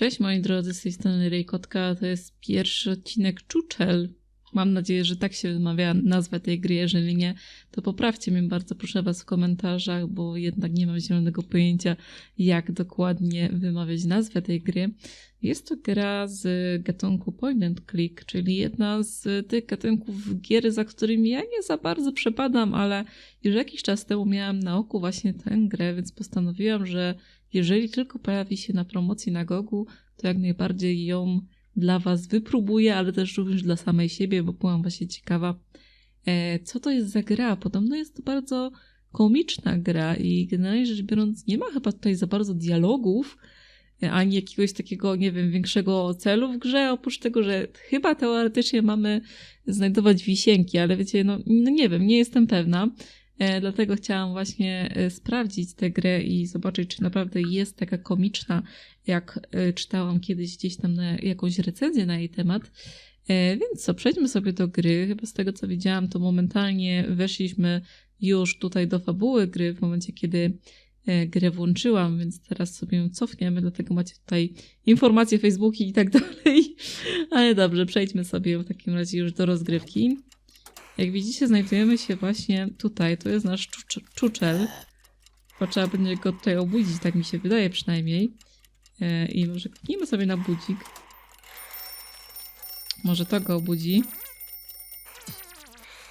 Cześć moi drodzy, z tej strony Rejkotka, to jest pierwszy odcinek Czuczel. Mam nadzieję, że tak się wymawia nazwę tej gry, jeżeli nie, to poprawcie mnie bardzo proszę was w komentarzach, bo jednak nie mam zielonego pojęcia, jak dokładnie wymawiać nazwę tej gry. Jest to gra z gatunku point and click, czyli jedna z tych gatunków gier, za którymi ja nie za bardzo przepadam, ale już jakiś czas temu miałam na oku właśnie tę grę, więc postanowiłam, że jeżeli tylko pojawi się na promocji na Gogu, to jak najbardziej ją dla Was wypróbuję, ale też również dla samej siebie, bo byłam właśnie ciekawa, e, co to jest za gra. Podobno jest to bardzo komiczna gra i generalnie rzecz biorąc nie ma chyba tutaj za bardzo dialogów, e, ani jakiegoś takiego, nie wiem, większego celu w grze, oprócz tego, że chyba teoretycznie mamy znajdować wisienki, ale wiecie, no, no nie wiem, nie jestem pewna. E, dlatego chciałam właśnie e, sprawdzić tę grę i zobaczyć, czy naprawdę jest taka komiczna, jak e, czytałam kiedyś gdzieś tam jakąś recenzję na jej temat. Więc co, przejdźmy sobie do gry. Chyba z tego co widziałam, to momentalnie weszliśmy już tutaj do fabuły gry w momencie, kiedy grę włączyłam, więc teraz sobie ją cofniemy, dlatego macie tutaj informacje, Facebooki i tak dalej. Ale dobrze, przejdźmy sobie w takim razie już do rozgrywki. Jak widzicie, znajdujemy się właśnie tutaj. To jest nasz czucz- czuczel. Bo trzeba będzie go tutaj obudzić, tak mi się wydaje przynajmniej. E, I może kliknijmy sobie na budzik. Może to go obudzi.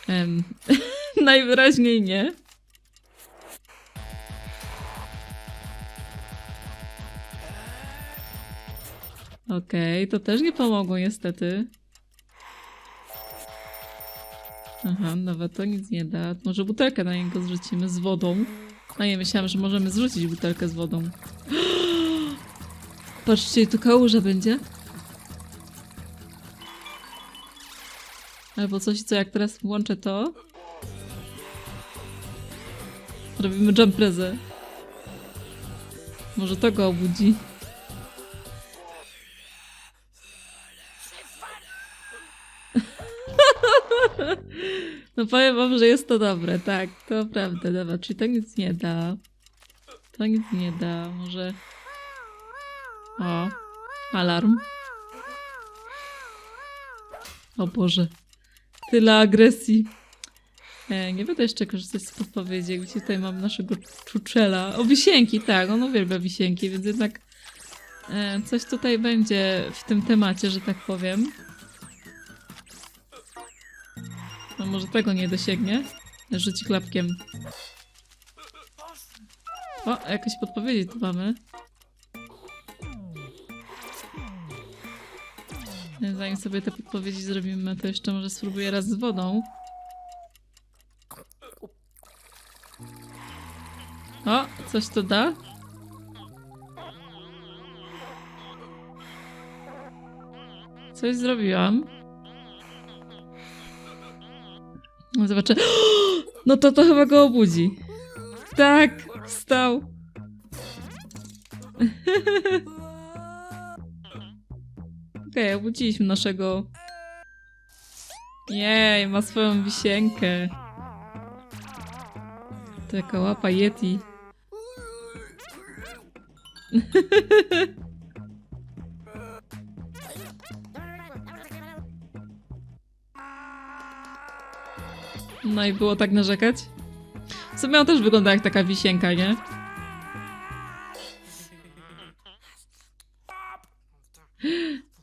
Najwyraźniej nie. Okej, to też nie pomogło niestety. Aha, nawet to nic nie da. Może butelkę na niego zrzucimy z wodą. A nie, myślałam, że możemy zrzucić butelkę z wodą. Patrzcie, tu kałuża będzie. Albo coś, co jak teraz włączę to. Robimy jumprezę. Może to go obudzi. No powiem wam, że jest to dobre, tak, to prawda, dobra, czyli to nic nie da. To nic nie da, może... O, alarm. O Boże, tyle agresji. E, nie będę jeszcze korzystać z podpowiedzi, jak widzicie, tutaj mam naszego czuczela. O, wisienki, tak, on uwielbia wisienki, więc jednak e, coś tutaj będzie w tym temacie, że tak powiem. No może tego nie dosięgnie? Rzuci klapkiem. O, jakieś podpowiedzi tu mamy. Zanim sobie te podpowiedzi zrobimy, to jeszcze może spróbuję raz z wodą. O, coś to da? Coś zrobiłam. Zobaczę. No to to chyba go obudzi. Tak, wstał. Okej, okay, obudziliśmy naszego. Jej, ma swoją wisienkę. Taka łapa Yeti. No i było tak narzekać? W sumie on też wygląda jak taka wisienka, nie?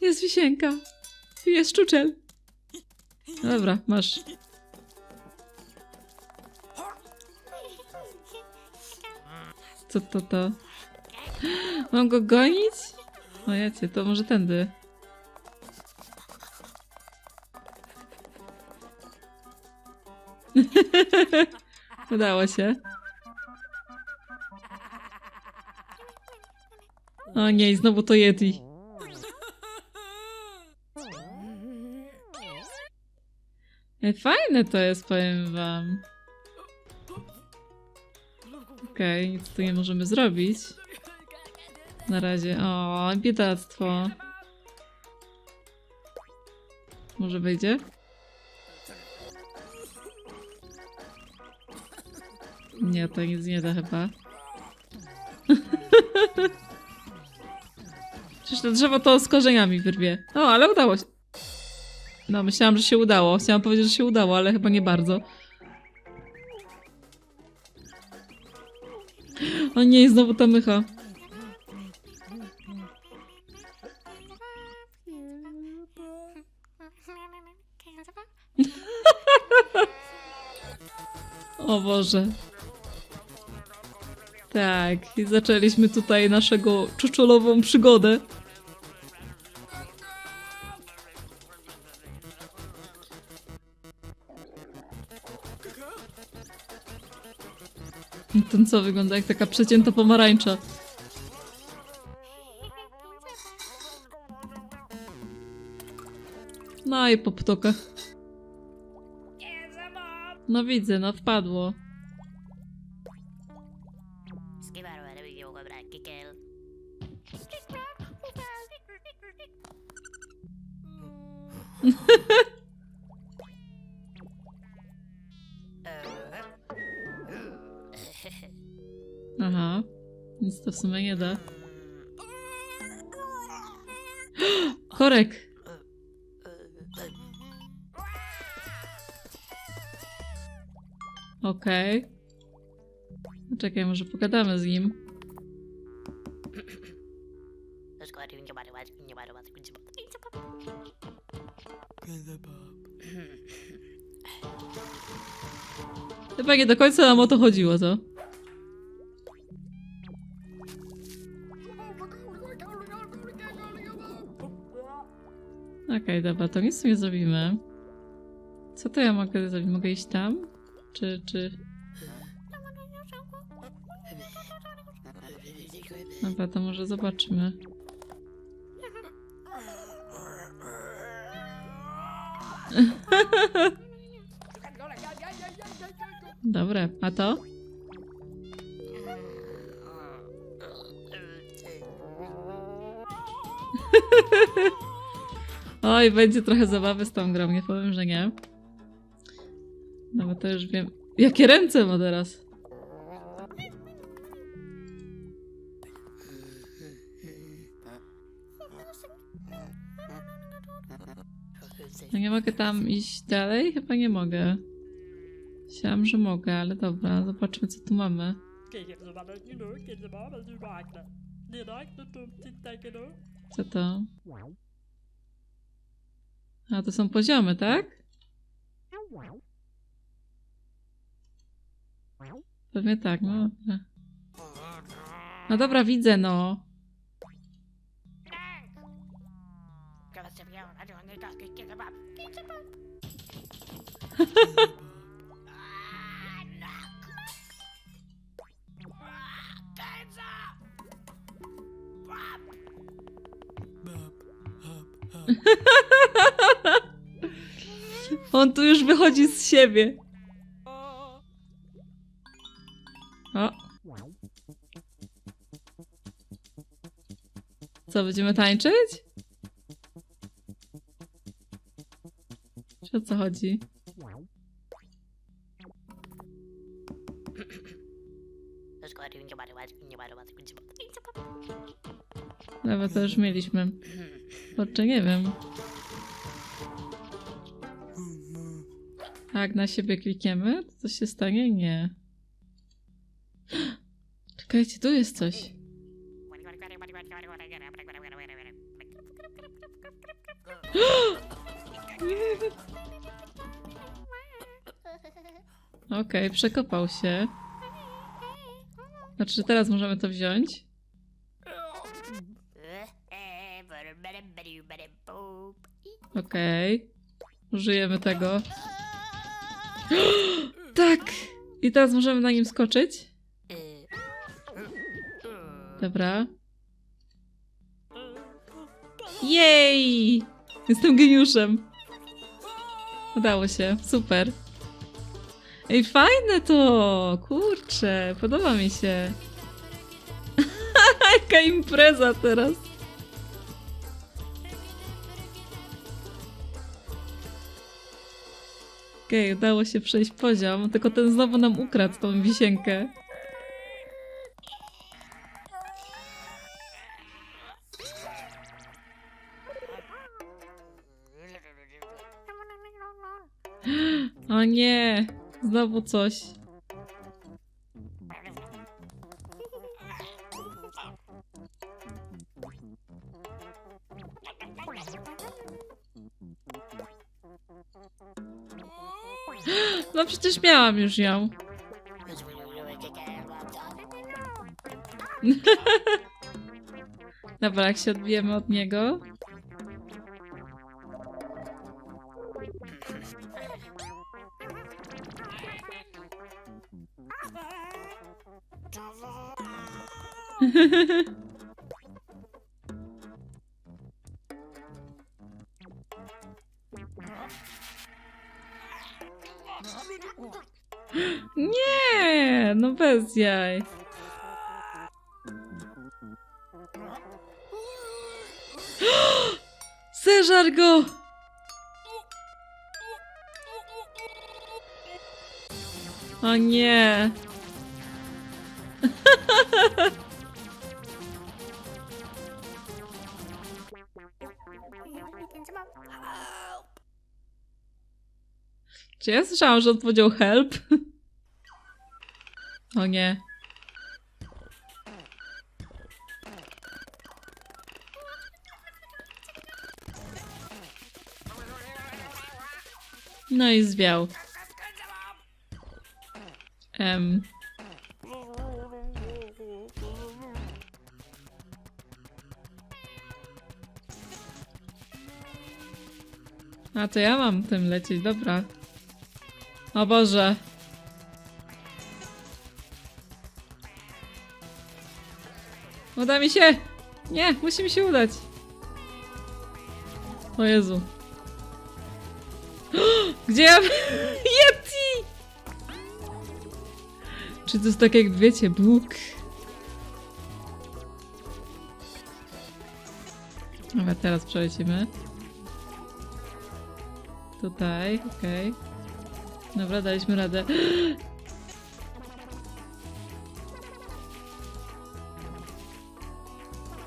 Jest wisienka. Jest czuczel. Dobra, masz. Co to to? Mam go gonić? O jacie, to może tędy. Udało się. O nie, znowu to Yeti. Fajne to jest, powiem wam. Okej, okay, nic tu nie możemy zrobić. Na razie. O, biedactwo. Może wejdzie? Nie, to nic nie da chyba. Przecież to drzewo to z korzeniami wyrwie. No, ale udało się. No, myślałam, że się udało. Chciałam powiedzieć, że się udało, ale chyba nie bardzo. O nie, znowu ta mycha. O Boże. Tak, i zaczęliśmy tutaj naszego czuczolową przygodę. Ten co wygląda jak taka przecięta pomarańcza. No i po ptokach. No widzę, no wpadło. Nie da. Korek! Okej. No Czekaj, może pogadamy z nim. Chyba nie do końca nam o to chodziło, co? Dobra, to nic nie zrobimy. Co to ja mogę zrobić? Mogę iść tam? Czy, czy... Dobra, to może zobaczymy. Dobre, a to? Oj, będzie trochę zabawy z tą grą, nie powiem, że nie. No bo to już wiem. Jakie ręce ma teraz? No nie mogę tam iść dalej? Chyba nie mogę. Myślałam, że mogę, ale dobra, zobaczmy co tu mamy. Co to? A, to są poziomy, tak? Pewnie tak, no dobra. No dobra, widzę, no. On tu już wychodzi z siebie. O. Co, będziemy tańczyć? Czy o co chodzi? Nawet to już mieliśmy. Kurczę, nie wiem. Tak, na siebie klikniemy? To coś się stanie? Nie. Czekajcie, tu jest coś. Okej, przekopał się. Znaczy, teraz możemy to wziąć. Okej. Użyjemy tego. tak! I teraz możemy na nim skoczyć. Dobra. Jej! Jestem geniuszem. Udało się, super. Ej, fajne to! Kurczę, podoba mi się. Jaka impreza teraz. okej, okay, udało się przejść poziom, tylko ten znowu nam ukradł tą wisienkę. O nie, znowu coś. No przecież miałam już ją. Dobra, jak się odbijemy od niego. Bez jaj. Zeżar go! O nie! Czy ja słyszałam, że on powiedział help? O nie. No i zwiał. Em. A to ja mam tym lecieć, dobra. O Boże. Uda mi się! Nie, musi mi się udać. O Jezu. Gdzie ja... Yeti! Czy to jest tak jak wiecie, Bóg? Dobra, teraz przelecimy. Tutaj, okej. Dobra, daliśmy radę.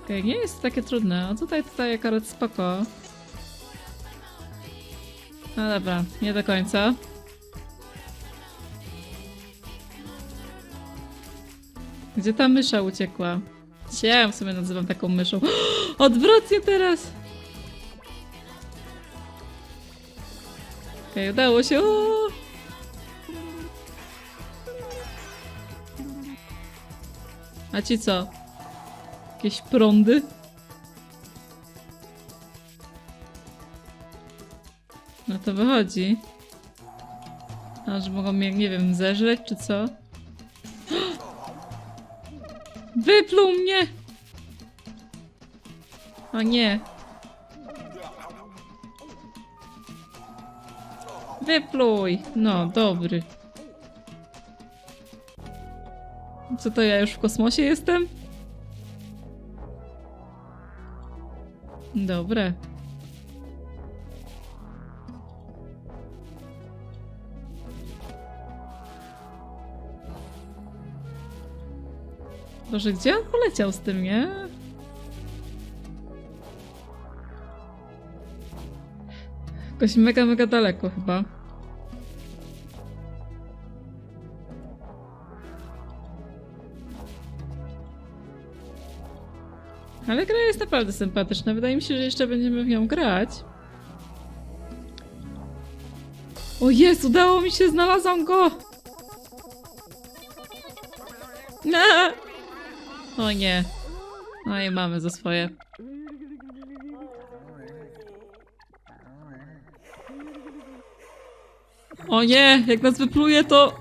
Okej, nie jest takie trudne. Tutaj, tutaj akurat spoko. No dobra, nie do końca. Gdzie ta mysza uciekła? Ją w sumie nazywam taką myszą. Odwrotnie teraz! Okej, udało się. O! A ci co? Jakieś prądy? No to wychodzi. A, że mogą mnie, nie wiem, zeżreć czy co? Wypluł mnie! O nie. Wypluj! No, dobry. Co to ja już w kosmosie jestem? Dobre. Boże, gdzie on poleciał z tym, nie? Jakoś mega, mega daleko chyba. Ale gra jest naprawdę sympatyczna. Wydaje mi się, że jeszcze będziemy w nią grać. O jest, udało mi się, znalazłam go! Na! O nie. No i mamy za swoje. O nie, jak nas wypluje to...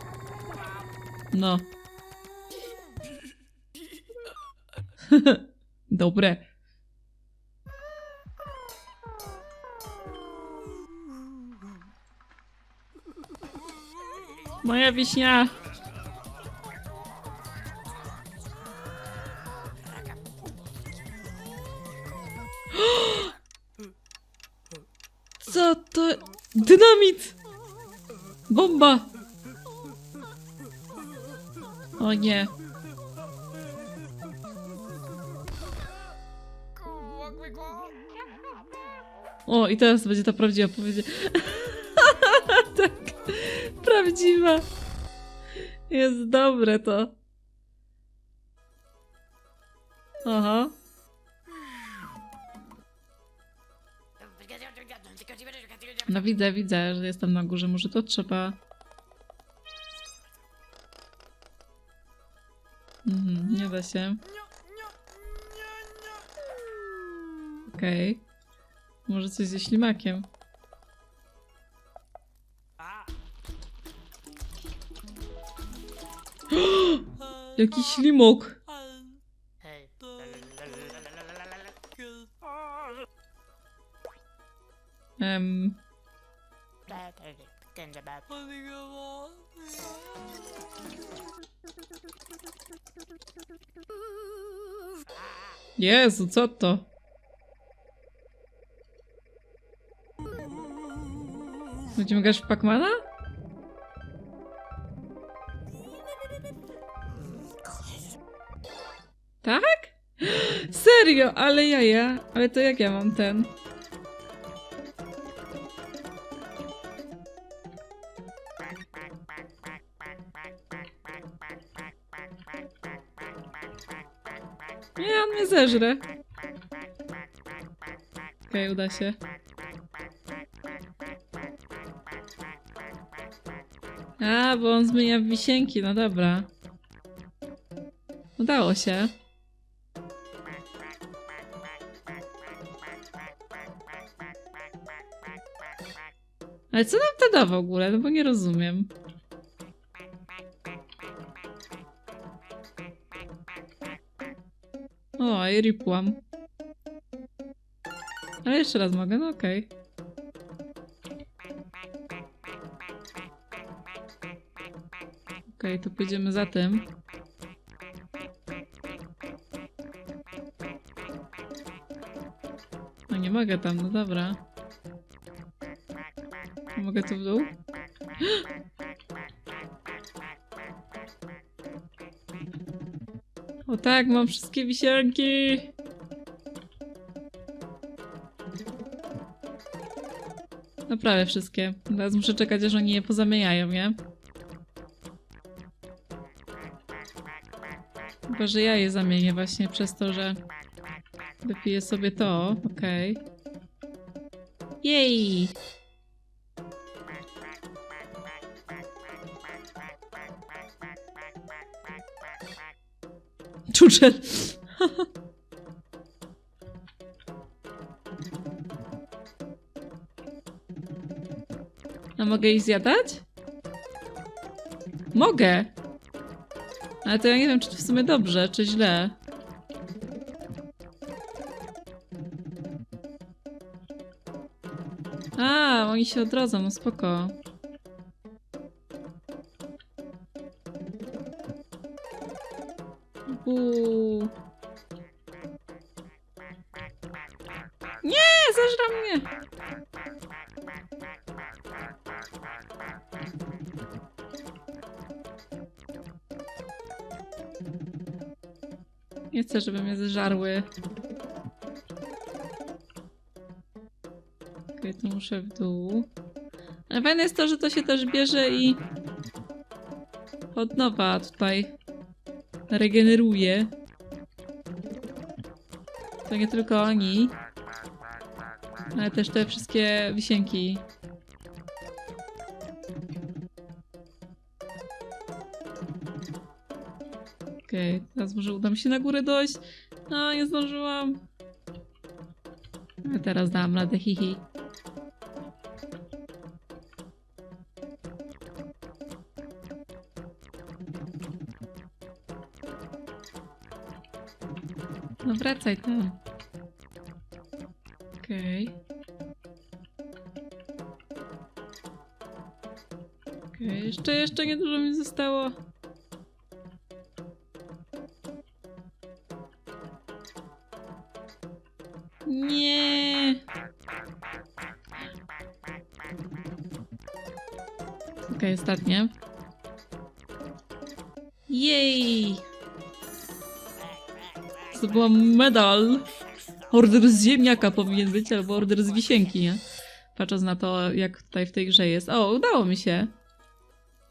No. Dobre. Moja wiśnia. Co to? Dynamit! Bomba! O nie. O, i teraz będzie ta prawdziwa odpowiedź. tak. prawdziwa. Jest dobre to. Aha. No widzę, widzę, że jestem na górze. Może to trzeba... Mhm, nie da się. Okej. Może coś ze ślimakiem. Jaki ślimok! Em, Jezu, co to? Będziemy grać w Pacmana? Tak? Serio, ale jaja. Ale to jak ja mam ten? Nie, on mnie zeżre. Okej, uda się. A, bo on zmienia wisienki, no dobra. Udało się. Ale co nam to da w ogóle? No bo nie rozumiem. O, i ripłam. Ale jeszcze raz mogę, no okej. Okej, to pójdziemy za tym. No nie mogę tam, no dobra. Mogę tu w dół? O tak, mam wszystkie wisienki! No prawie wszystkie. Teraz muszę czekać, aż oni je pozamieniają, nie? Chyba, że ja je zamienię właśnie przez to, że wypiję sobie to. Okej. Jej! Czuczel! A mogę ich zjadać? Mogę! Ale to ja nie wiem, czy to w sumie dobrze, czy źle. A, oni się odrodzą, no spoko. Uuu. Nie, zażra mnie! Nie chcę, żeby mnie zeżarły. Okej, to muszę w dół. Ale fajne jest to, że to się też bierze i od nowa tutaj regeneruje. To nie tylko oni, ale też te wszystkie wisienki. Okej, teraz może uda mi się na górę dojść. No, nie zdążyłam. A teraz dam radę, hihi. No wracaj tam. Okej. Okej, jeszcze, jeszcze niedużo mi zostało. Okej, ostatnie. Jej! Zdobyłam medal. Order z ziemniaka powinien być, albo order z wisienki, nie? Patrząc na to, jak tutaj w tej grze jest. O, udało mi się.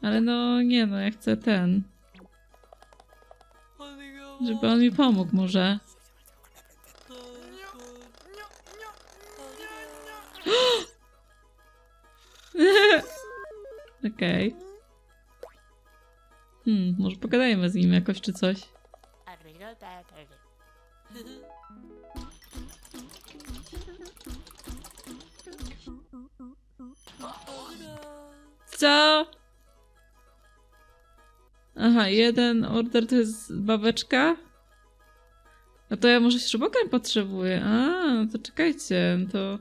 Ale no, nie no, ja chcę ten. Żeby on mi pomógł może. Okej. Hmm, może pogadajmy z nim jakoś czy coś. Co? Aha, jeden order to jest babeczka? No to ja może śrubokręt potrzebuję. A, no to czekajcie, no to...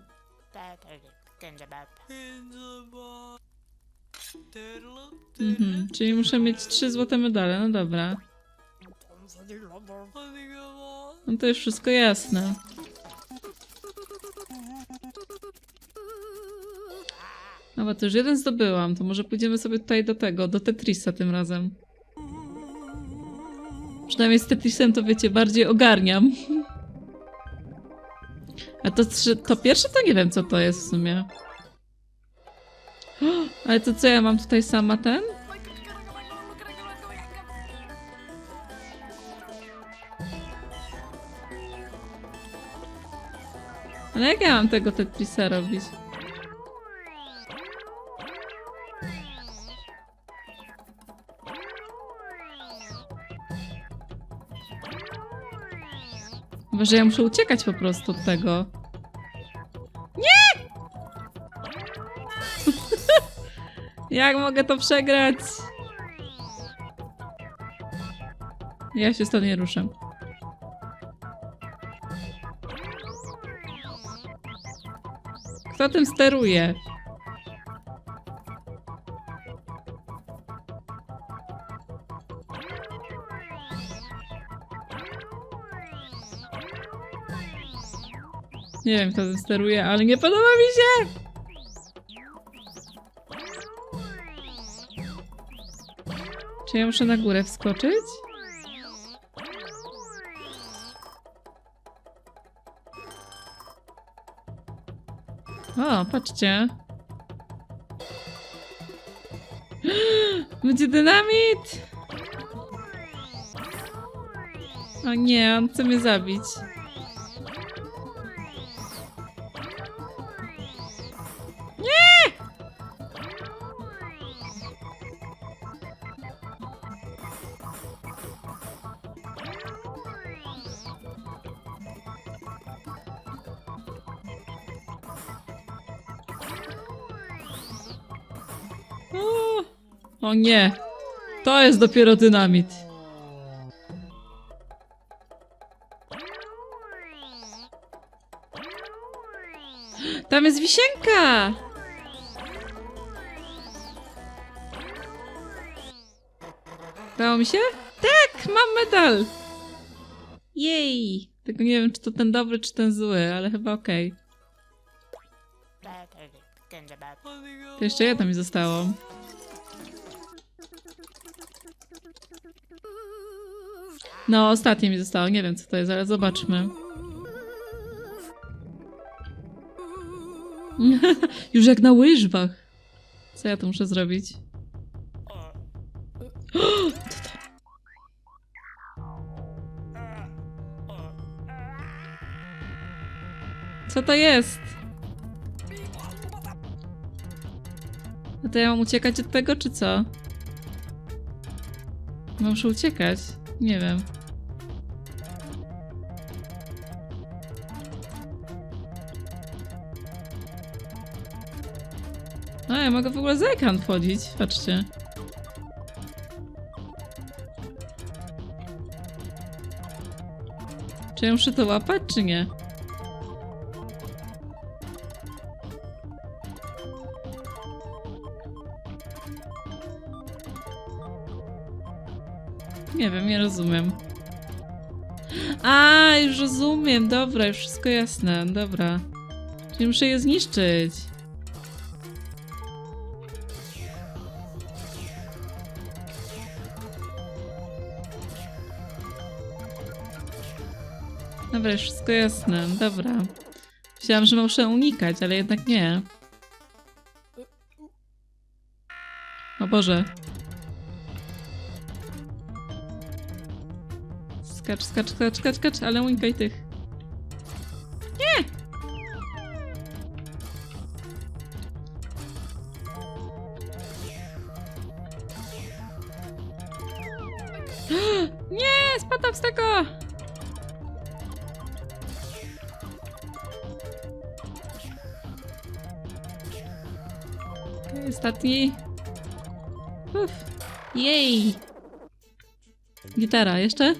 Mhm, czyli muszę mieć trzy złote medale, no dobra. No to już wszystko jasne. Dobra, to już jeden zdobyłam, to może pójdziemy sobie tutaj do tego, do Tetrisa tym razem. Przynajmniej z Tetrisem to wiecie, bardziej ogarniam. A to, to pierwsze to nie wiem co to jest w sumie. Ale to co ja mam tutaj sama ten? Ale jak ja mam tego Tetrisa robić? Chyba, że ja muszę uciekać po prostu od tego. Jak mogę to przegrać? Ja się stąd nie ruszę. Kto tym steruje? Nie wiem, kto tym steruje, ale nie podoba mi się! Ja muszę na górę wskoczyć? O, patrzcie. Będzie dynamit! O nie, on chce mnie zabić. O nie! To jest dopiero dynamit. Tam jest wisienka! Dało mi się? Tak! Mam medal! Jej! Tylko nie wiem, czy to ten dobry, czy ten zły, ale chyba okej. To jeszcze jedno mi zostało. No, ostatnie mi zostało. Nie wiem, co to jest, ale zobaczmy. Już jak na łyżwach. Co ja tu muszę zrobić? Co to? Jest? A to ja mam uciekać od tego, czy co? No, Muszę uciekać. Nie wiem. Ja mogę w ogóle za ekran wchodzić. Patrzcie. Czy ja muszę to łapać, czy nie? Nie wiem, nie rozumiem. A, już rozumiem, dobra, już wszystko jasne, dobra. Czyli muszę je zniszczyć. Dobra, już wszystko jasne. Dobra. Myślałam, że muszę unikać, ale jednak nie. O Boże. Skacz, skacz, skacz, skacz, skacz, ale unikaj tych. Ostatni. Uf. Jej! Gitara, jeszcze?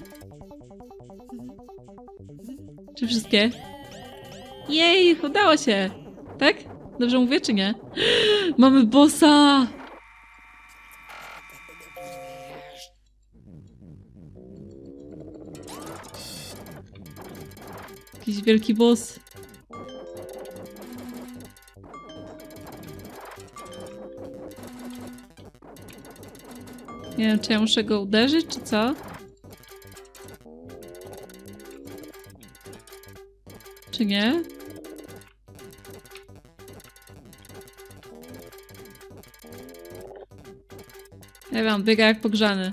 Czy wszystkie? Jej, udało się! Tak? Dobrze mówię, czy nie? Mamy bossa! Jakiś wielki boss. Nie wiem, czy ja muszę go uderzyć, czy co? Czy nie? Ja wiem, biega jak pogrzany.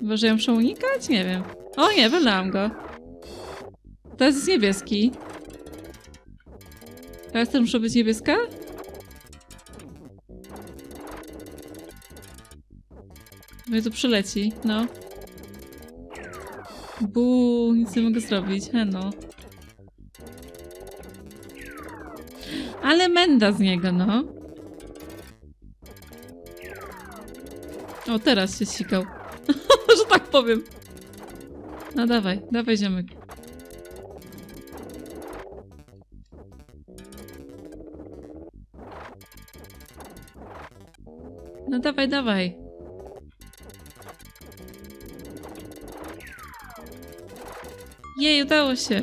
Może ja muszę unikać? Nie wiem. O nie, wylałam go. Teraz jest niebieski. Teraz też muszę być niebieska? Mnie tu przyleci, no. Bu, nic nie mogę zrobić, he no. Ale menda z niego, no. O, teraz się sikał. że tak powiem. No dawaj, dawaj ziomek. No dawaj, dawaj. Jej, udało się.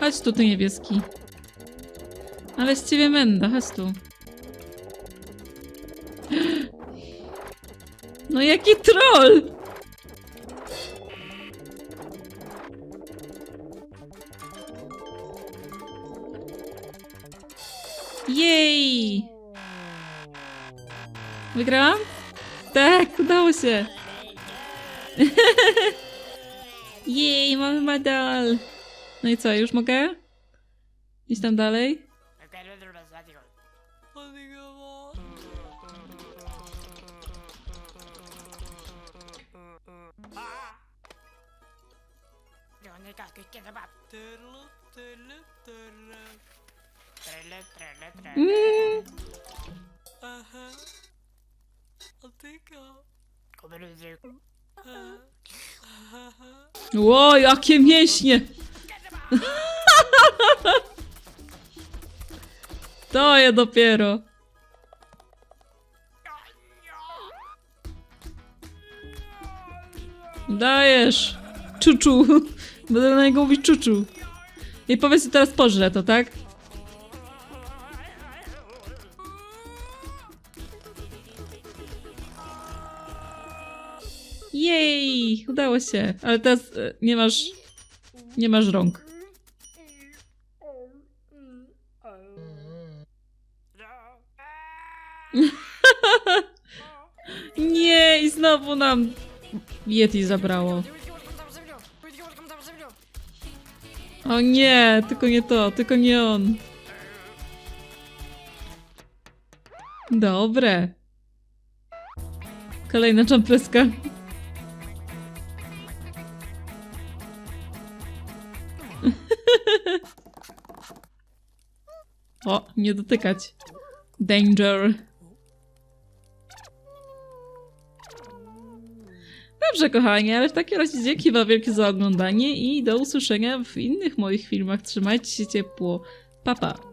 Chodź tu, ty niebieski. Ale z ciebie menda, chodź tu. No jaki troll! Wygrałam? Tak, udało się. Jej, mamy medal. No i co, już mogę? Iść tam dalej? Jonika, Kubeluzy. Ło, jakie mięśnie! To je dopiero. Dajesz! Czuczu! Będę na niego mówić czuczu. I powiedz mi teraz pożrę to, tak? Jej! Udało się. Ale teraz e, nie masz... Nie masz rąk. Nie! I znowu nam Yeti zabrało. O nie! Tylko nie to, tylko nie on. Dobre. Kolejna czampreska. O, nie dotykać. Danger. Dobrze, kochani, ale w takim razie dzięki wam wielkie za oglądanie i do usłyszenia w innych moich filmach. Trzymajcie się ciepło. Pa, pa.